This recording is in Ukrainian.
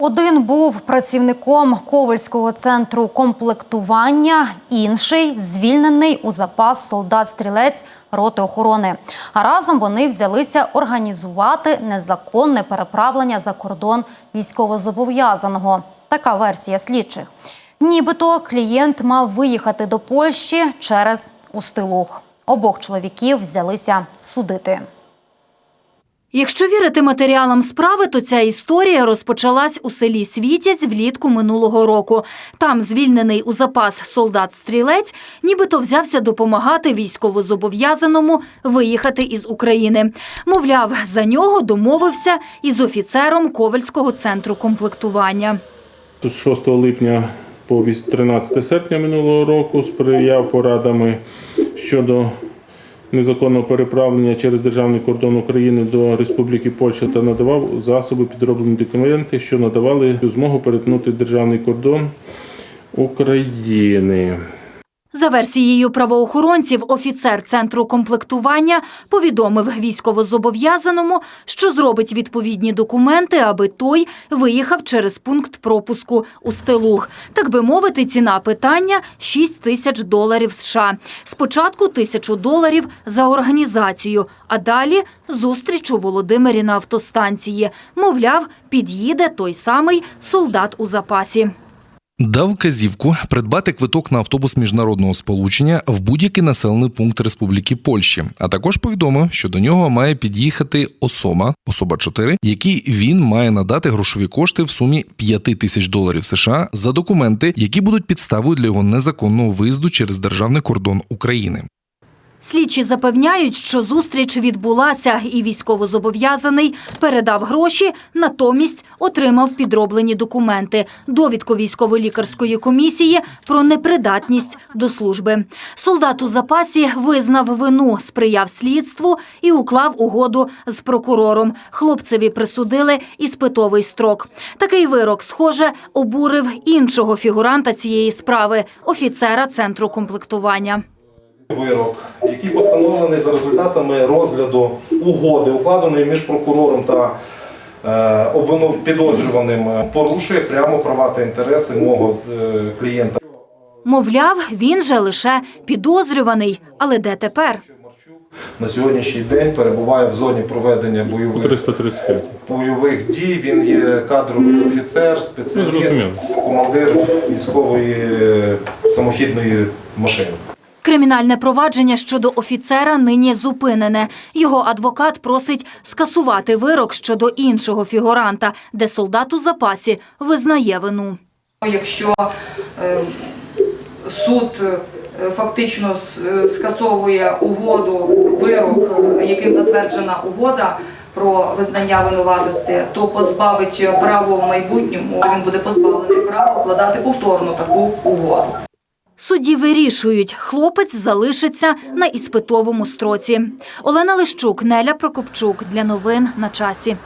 Один був працівником Ковальського центру комплектування, інший звільнений у запас солдат-стрілець роти охорони. А разом вони взялися організувати незаконне переправлення за кордон військовозобов'язаного. Така версія слідчих. Нібито клієнт мав виїхати до Польщі через Устилуг. Обох чоловіків взялися судити. Якщо вірити матеріалам справи, то ця історія розпочалась у селі Світязь влітку минулого року. Там звільнений у запас солдат-стрілець нібито взявся допомагати військовозобов'язаному виїхати із України. Мовляв, за нього домовився із офіцером Ковальського центру комплектування. З 6 липня по 13 серпня минулого року сприяв порадами щодо незаконного переправлення через державний кордон України до Республіки Польща та надавав засоби підроблені документи, що надавали змогу перетнути державний кордон України. За версією правоохоронців, офіцер центру комплектування повідомив військовозобов'язаному, що зробить відповідні документи, аби той виїхав через пункт пропуску у Стелуг. Так би мовити, ціна питання 6 тисяч доларів США. Спочатку тисячу доларів за організацію, а далі зустріч у Володимирі на автостанції. Мовляв, під'їде той самий солдат у запасі. Дав вказівку придбати квиток на автобус міжнародного сполучення в будь-який населений пункт Республіки Польщі, а також повідомив, що до нього має під'їхати особа, особа 4, якій він має надати грошові кошти в сумі 5 тисяч доларів США за документи, які будуть підставою для його незаконного виїзду через державний кордон України. Слідчі запевняють, що зустріч відбулася, і військовозобов'язаний передав гроші, натомість отримав підроблені документи, довідку військово-лікарської комісії про непридатність до служби. Солдат у запасі визнав вину, сприяв слідству і уклав угоду з прокурором. Хлопцеві присудили іспитовий строк. Такий вирок, схоже, обурив іншого фігуранта цієї справи офіцера центру комплектування. Вирок, який постановлений за результатами розгляду угоди, укладеної між прокурором та е, підозрюваним, порушує прямо права та інтереси мого е, клієнта. Мовляв, він же лише підозрюваний. Але де тепер? На сьогоднішній день перебуває в зоні проведення бойових, 335. бойових дій. Він є кадровий офіцер, спеціаліст, командир військової е, самохідної машини. Кримінальне провадження щодо офіцера нині зупинене. Його адвокат просить скасувати вирок щодо іншого фігуранта, де солдат у запасі визнає вину. Якщо е, суд е, фактично е, скасовує угоду, вирок, яким затверджена угода про визнання винуватості, то позбавить право в майбутньому, він буде позбавлений права вкладати повторно таку угоду. Судді вирішують, хлопець залишиться на іспитовому строці. Олена Лищук, Неля Прокопчук. Для новин на часі.